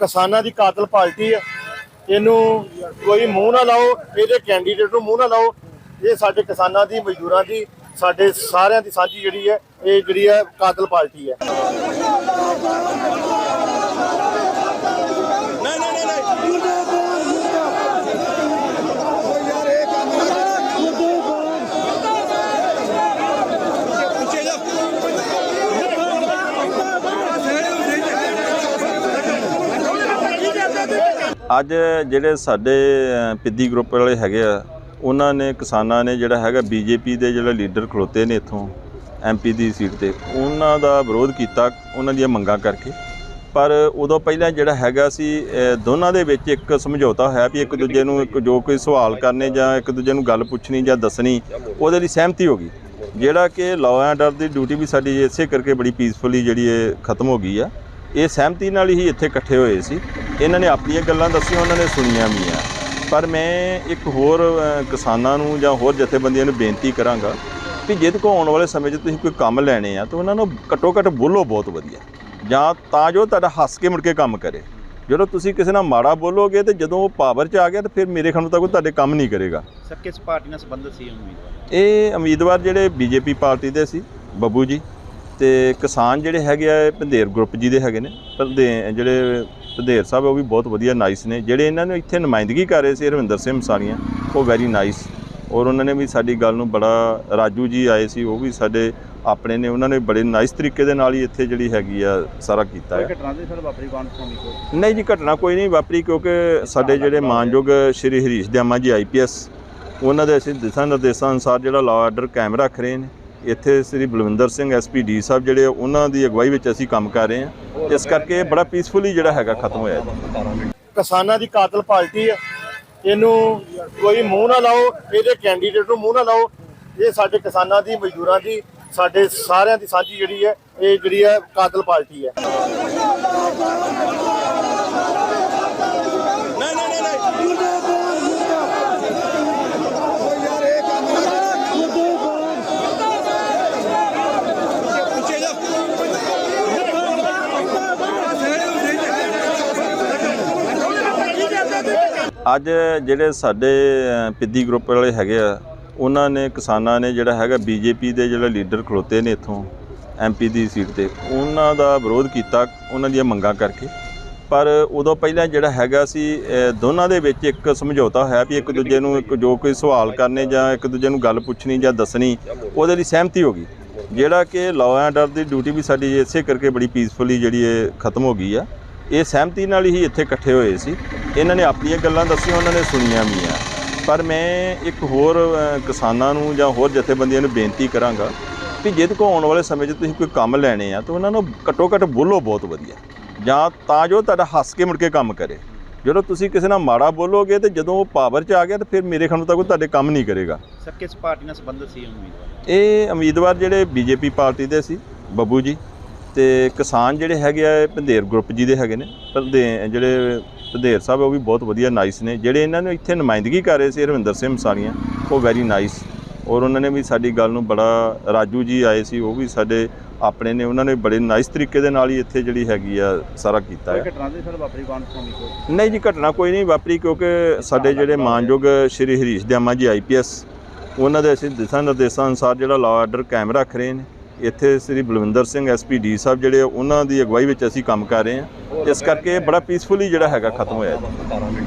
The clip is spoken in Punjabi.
ਕਿਸਾਨਾਂ ਦੀ ਕਾਤਲ ਪਾਰਟੀ ਹੈ। ਇਹਨੂੰ ਕੋਈ ਮੂੰਹ ਨਾ ਲਾਓ, ਇਹਦੇ ਕੈਂਡੀਡੇਟ ਨੂੰ ਮੂੰਹ ਨਾ ਲਾਓ। ਇਹ ਸਾਡੇ ਕਿਸਾਨਾਂ ਦੀ, ਮਜ਼ਦੂਰਾਂ ਦੀ, ਸਾਡੇ ਸਾਰਿਆਂ ਦੀ ਸਾਂਝੀ ਜਿਹੜੀ ਹੈ, ਇਹ ਜਿਹੜੀ ਹੈ ਕਾਤਲ ਪਾਰਟੀ ਹੈ। ਅੱਜ ਜਿਹੜੇ ਸਾਡੇ ਅ, ਪਿੱਦੀ ਗਰੁੱਪ ਵਾਲੇ ਹੈਗੇ ਆ ਉਹਨਾਂ ਨੇ ਕਿਸਾਨਾਂ ਨੇ ਜਿਹੜਾ ਹੈਗਾ ਬੀਜੇਪੀ ਦੇ ਜਿਹੜੇ ਲੀਡਰ ਖਲੋਤੇ ਨੇ ਇੱਥੋਂ ਐਮਪੀ ਦੀ ਸੀਟ ਤੇ ਉਹਨਾਂ ਦਾ ਵਿਰੋਧ ਕੀਤਾ ਉਹਨਾਂ ਦੀਆਂ ਮੰਗਾਂ ਕਰਕੇ। ਪਰ ਉਦੋਂ ਪਹਿਲਾਂ ਜਿਹੜਾ ਹੈਗਾ ਸੀ ਦੋਨਾਂ ਦੇ ਵਿੱਚ ਇੱਕ ਸਮਝੌਤਾ ਹੋਇਆ ਵੀ ਇੱਕ ਦੂਜੇ ਨੂੰ ਇੱਕ ਜੋ ਕੋਈ ਸਵਾਲ ਕਰਨੇ ਜਾਂ ਇੱਕ ਦੂਜੇ ਨੂੰ ਗੱਲ ਪੁੱਛਣੀ ਜਾਂ ਦੱਸਣੀ ਉਹਦੇ ਲਈ ਸਹਿਮਤੀ ਹੋ ਗਈ। ਜਿਹੜਾ ਕਿ ਲਾਅ ਐਂਡ ਆਰਡਰ ਦੀ ਡਿਊਟੀ ਵੀ ਸਾਡੀ ਇਸੇ ਕਰਕੇ ਬੜੀ ਪੀਸਫੁਲੀ ਜਿਹੜੀ ਇਹ ਖਤਮ ਹੋ ਗਈ ਆ। ਇਹ ਸਹਿਮਤੀ ਨਾਲ ਹੀ ਇੱਥੇ ਇਕੱਠੇ ਹੋਏ ਸੀ। ਇਹਨਾਂ ਨੇ ਆਪਣੀਆਂ ਗੱਲਾਂ ਦੱਸੀਆਂ ਉਹਨਾਂ ਨੇ ਸੁਣੀਆਂ ਵੀ ਆ। ਪਰ ਮੈਂ ਇੱਕ ਹੋਰ ਕਿਸਾਨਾਂ ਨੂੰ ਜਾਂ ਹੋਰ ਜਥੇਬੰਦੀਆਂ ਨੂੰ ਬੇਨਤੀ ਕਰਾਂਗਾ ਕਿ ਜਿਹਦੇ ਕੋ ਆਉਣ ਵਾਲੇ ਸਮੇਂ 'ਚ ਤੁਸੀਂ ਕੋਈ ਕੰਮ ਲੈਣੇ ਆ ਤਾਂ ਉਹਨਾਂ ਨੂੰ ਘੱਟੋ ਘੱਟ ਬੋਲੋ ਬਹੁਤ ਵਧੀਆ। ਜਾਂ ਤਾਂ ਜੋ ਤੁਹਾਡਾ ਹੱਸ ਕੇ ਮੁੜ ਕੇ ਕੰਮ ਕਰੇ। ਜਦੋਂ ਤੁਸੀਂ ਕਿਸੇ ਨਾਲ ਮਾੜਾ ਬੋਲੋਗੇ ਤੇ ਜਦੋਂ ਉਹ ਪਾਵਰ 'ਚ ਆ ਗਿਆ ਤਾਂ ਫਿਰ ਮੇਰੇ ਖਿਆਲ ਨੂੰ ਤਾਂ ਕੋਈ ਤੁਹਾਡੇ ਕੰਮ ਨਹੀਂ ਕਰੇਗਾ। ਸਰ ਕਿਸ ਪਾਰਟੀ ਨਾਲ ਸੰਬੰਧਿਤ ਸੀ ਉਮੀਦਵਾਰ? ਇਹ ਉਮੀਦਵਾਰ ਜਿਹੜੇ ਬੀਜੇਪੀ ਪਾਰਟੀ ਦੇ ਸੀ ਬੱਬੂ ਜੀ। ਤੇ ਕਿਸਾਨ ਜਿਹੜੇ ਹੈਗੇ ਆ ਪੰਧੇਰ ਗਰੁੱਪ ਜੀ ਦੇ ਹੈਗੇ ਨੇ। ਪੰਧੇ ਜਿਹੜੇ ਪੰਧੇਰ ਸਾਹਿਬ ਉਹ ਵੀ ਬਹੁਤ ਵਧੀਆ ਨਾਈਸ ਨੇ। ਜਿਹੜੇ ਇਹਨਾਂ ਨੂੰ ਇੱਥੇ ਨੁਮਾਇੰਦਗੀ ਕਰ ਰਹੇ ਸੀ ਰਵਿੰਦਰ ਸਿੰਘ ਮਸਾਲੀਆਂ ਉਹ ਵੈਰੀ ਨਾਈਸ ਔਰ ਉਹਨਾਂ ਨੇ ਵੀ ਸਾਡੀ ਗੱਲ ਨੂੰ ਬੜਾ ਰਾਜੂ ਜੀ ਆਏ ਸੀ ਉਹ ਵੀ ਸਾਡੇ ਆਪਣੇ ਨੇ ਉਹਨਾਂ ਨੇ ਬੜੇ ਨਾਈਸ ਤਰੀਕੇ ਦੇ ਨਾਲ ਹੀ ਇੱਥੇ ਜਿਹੜੀ ਹੈਗੀ ਆ ਸਾਰਾ ਕੀਤਾ ਹੈ ਘਟਨਾ ਦੇ ਸਰ ਵਾਪਰੀ ਕੌਣ ਕੋ ਨਹੀਂ ਜੀ ਘਟਨਾ ਕੋਈ ਨਹੀਂ ਵਾਪਰੀ ਕਿਉਂਕਿ ਸਾਡੇ ਜਿਹੜੇ ਮਾਨਯੋਗ ਸ਼੍ਰੀ ਹਰੀਸ਼ ਦਿਆਮਾ ਜੀ ਆਈਪੀਐਸ ਉਹਨਾਂ ਦੇ ਅਸੀਂ ਦਿਸ਼ਾ ਨਿਰਦੇਸ਼ਾਂ ਅਨੁਸਾਰ ਜਿਹੜਾ ਲਾਅ ਆਰਡਰ ਕਾਇਮ ਰੱਖ ਰਹੇ ਨੇ। ਇੱਥੇ ਸ੍ਰੀ ਬਲਵਿੰਦਰ ਸਿੰਘ ਐਸਪੀਡੀ ਸਾਹਿਬ ਜਿਹੜੇ ਉਹਨਾਂ ਦੀ ਅਗਵਾਈ ਵਿੱਚ ਅਸੀਂ ਕੰਮ ਕਰ ਰਹੇ ਹਾਂ। ਇਸ ਕਰਕੇ ਇਹ ਬੜਾ ਪੀਸਫੁਲੀ ਜਿਹੜਾ ਹੈਗਾ ਖਤਮ ਹੋਇਆ ਜੀ। ਕਿਸਾਨਾਂ ਦੀ ਕਾਤਲ ਪਾਰਟੀ ਹੈ ਇਹਨੂੰ ਕੋਈ ਮੂੰਹ ਨਾ ਲਾਓ, ਇਹਦੇ ਕੈਂਡੀਡੇਟ ਨੂੰ ਮੂੰਹ ਨਾ ਲਾਓ। ਇਹ ਸਾਡੇ ਕਿਸਾਨਾਂ ਦੀ, ਮਜ਼ਦੂਰਾਂ ਦੀ, ਸਾਡੇ ਸਾਰਿਆਂ ਦੀ ਸਾਂਝੀ ਜਿਹੜੀ ਹੈ, ਇਹ ਜਿਹੜੀ ਹੈ ਕਾਤਲ ਪਾਰਟੀ ਹੈ। ਅੱਜ ਜਿਹੜੇ ਸਾਡੇ ਅ, ਪਿੱਦੀ ਗਰੁੱਪ ਵਾਲੇ ਹੈਗੇ ਆ ਉਹਨਾਂ ਨੇ ਕਿਸਾਨਾਂ ਨੇ ਜਿਹੜਾ ਹੈਗਾ ਬੀਜੇਪੀ ਦੇ ਜਿਹੜੇ ਲੀਡਰ ਖਲੋਤੇ ਨੇ ਇੱਥੋਂ ਐਮਪੀ ਦੀ ਸੀਟ ਤੇ ਉਹਨਾਂ ਦਾ ਵਿਰੋਧ ਕੀਤਾ ਉਹਨਾਂ ਦੀਆਂ ਮੰਗਾਂ ਕਰਕੇ। ਪਰ ਉਦੋਂ ਪਹਿਲਾਂ ਜਿਹੜਾ ਹੈਗਾ ਸੀ ਦੋਨਾਂ ਦੇ ਵਿੱਚ ਇੱਕ ਸਮਝੌਤਾ ਹੋਇਆ ਵੀ ਇੱਕ ਦੂਜੇ ਨੂੰ ਇੱਕ ਜੋ ਕੋਈ ਸਵਾਲ ਕਰਨੇ ਜਾਂ ਇੱਕ ਦੂਜੇ ਨੂੰ ਗੱਲ ਪੁੱਛਣੀ ਜਾਂ ਦੱਸਣੀ ਉਹਦੇ ਲਈ ਸਹਿਮਤੀ ਹੋ ਗਈ। ਜਿਹੜਾ ਕਿ ਲਾਅ ਐਂਡ ਆਰਡਰ ਦੀ ਡਿਊਟੀ ਵੀ ਸਾਡੀ ਇਸੇ ਕਰਕੇ ਬੜੀ ਪੀਸਫੁਲੀ ਜਿਹੜੀ ਇਹ ਖਤਮ ਹੋ ਗਈ ਆ। ਇਹ ਸਹਿਮਤੀ ਨਾਲ ਹੀ ਇੱਥੇ ਇਕੱਠੇ ਹੋਏ ਸੀ। ਇਹਨਾਂ ਨੇ ਆਪਣੀਆਂ ਗੱਲਾਂ ਦੱਸੀਆਂ ਉਹਨਾਂ ਨੇ ਸੁਣੀਆਂ ਵੀ ਆ। ਪਰ ਮੈਂ ਇੱਕ ਹੋਰ ਕਿਸਾਨਾਂ ਨੂੰ ਜਾਂ ਹੋਰ ਜਥੇਬੰਦੀਆਂ ਨੂੰ ਬੇਨਤੀ ਕਰਾਂਗਾ ਕਿ ਜਿਹਦੇ ਕੋ ਆਉਣ ਵਾਲੇ ਸਮੇਂ 'ਚ ਤੁਸੀਂ ਕੋਈ ਕੰਮ ਲੈਣੇ ਆ ਤਾਂ ਉਹਨਾਂ ਨੂੰ ਘੱਟੋ ਘੱਟ ਬੋਲੋ ਬਹੁਤ ਵਧੀਆ। ਜਾਂ ਤਾਂ ਜੋ ਤੁਹਾਡਾ ਹੱਸ ਕੇ ਮੁੜ ਕੇ ਕੰਮ ਕਰੇ। ਜਦੋਂ ਤੁਸੀਂ ਕਿਸੇ ਨਾਲ ਮਾੜਾ ਬੋਲੋਗੇ ਤੇ ਜਦੋਂ ਉਹ ਪਾਵਰ 'ਚ ਆ ਗਿਆ ਤਾਂ ਫਿਰ ਮੇਰੇ ਖਿਆਲ ਨੂੰ ਤਾਂ ਕੋਈ ਤੁਹਾਡੇ ਕੰਮ ਨਹੀਂ ਕਰੇਗਾ। ਸਰ ਕਿਸ ਪਾਰਟੀ ਨਾਲ ਸੰਬੰਧਿਤ ਸੀ ਇਹ ਉਮੀਦਵਾਰ? ਇਹ ਉਮੀਦਵਾਰ ਜਿਹੜੇ ਬੀਜੇਪੀ ਪਾਰਟੀ ਦੇ ਸੀ ਬੱਬੂ ਜੀ। ਤੇ ਕਿਸਾਨ ਜਿਹੜੇ ਹੈਗੇ ਆ ਇਹ ਪੰਧੇਰ ਗਰੁੱਪ ਜੀ ਦੇ ਹੈਗੇ ਨੇ। ਪੰਧੇ ਜਿਹੜੇ ਪੰਧੇਰ ਸਾਹਿਬ ਉਹ ਵੀ ਬਹੁਤ ਵਧੀਆ ਨਾਈਸ ਨੇ। ਜਿਹੜੇ ਇਹਨਾਂ ਨੂੰ ਇੱਥੇ ਨੁਮਾਇੰਦਗੀ ਕਰ ਰਹੇ ਸੀ ਰਵਿੰਦਰ ਸਿੰਘ ਮਸਾਲੀਆਂ ਉਹ ਵੈਰੀ ਨਾਈਸ ਔਰ ਉਹਨਾਂ ਨੇ ਵੀ ਸਾਡੀ ਗੱਲ ਨੂੰ ਬੜਾ ਰਾਜੂ ਜੀ ਆਏ ਸੀ ਉਹ ਵੀ ਸਾਡੇ ਆਪਣੇ ਨੇ। ਉਹਨਾਂ ਨੇ ਬੜੇ ਨਾਈਸ ਤਰੀਕੇ ਦੇ ਨਾਲ ਹੀ ਇੱਥੇ ਜਿਹੜੀ ਹੈਗੀ ਆ ਸਾਰਾ ਕੀਤਾ ਹੈ ਘਟਨਾ ਦੇ ਸਰ ਵਾਪਰੀ ਕੌਣ ਕੋ ਨਹੀਂ ਜੀ ਘਟਨਾ ਕੋਈ ਨਹੀਂ ਵਾਪਰੀ ਕਿਉਂਕਿ ਸਾਡੇ ਜਿਹੜੇ ਮਾਨਯੋਗ ਸ਼੍ਰੀ ਹਰੀਸ਼ ਦਿਆਮਾ ਜੀ ਆਈਪੀਐਸ ਉਹਨਾਂ ਦੇ ਅਸੀਂ ਦਿਸ਼ਾ ਨਿਰਦੇਸ਼ਾਂ ਅਨੁਸਾਰ ਜਿਹੜਾ ਲਾਅ ਆਰਡਰ ਕਾਇਮ ਰੱਖ ਰਹੇ ਨੇ। ਇੱਥੇ ਸ੍ਰੀ ਬਲਵਿੰਦਰ ਸਿੰਘ ਐਸਪੀਡੀ ਸਾਹਿਬ ਜਿਹੜੇ ਉਹਨਾਂ ਦੀ ਅਗਵਾਈ ਵਿੱਚ ਅਸੀਂ ਕੰਮ ਕਰ ਰਹੇ ਹਾਂ। ਇਸ ਕਰਕੇ ਇਹ ਬੜਾ ਪੀਸਫੁਲੀ ਜਿਹੜਾ ਹੈਗਾ ਖਤਮ ਹੋਇਆ ਜੀ।